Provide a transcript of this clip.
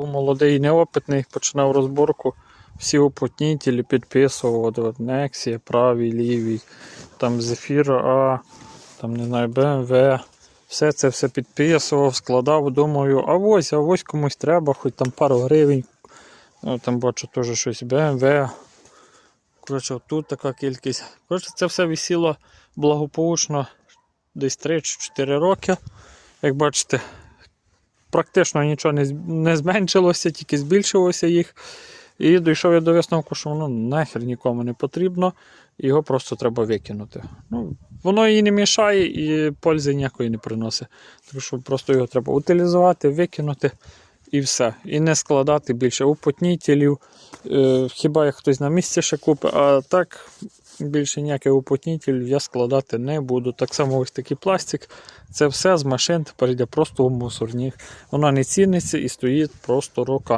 Був молодий неопитний, починав розборку. Всі уплотнітелі підписував, от, Nexia, правий, лівий, там Zephyr A, там не знаю, BMW. Все це все підписував, складав, думаю, а ось, а ось комусь треба, хоч там пару гривень. Ну, там бачу теж щось BMW. Коротше, тут така кількість. Коротше, це все висіло благополучно десь 3-4 роки. Як бачите, практично нічого не, не зменшилося, тільки збільшилося їх. І дійшов я до висновку, що воно нахер нікому не потрібно, його просто треба викинути. Ну, воно їй не мішає і пользи ніякої не приносить. Тому що просто його треба утилізувати, викинути і все. І не складати більше уплотнітелів. Е, хіба як хтось на місці ще купить, а так більше ніяких уплотнітелів я складати не буду. Так само ось такий пластик. Це все з машин тепер йде просто у мусорні. Вона не ціниться і стоїть просто рока.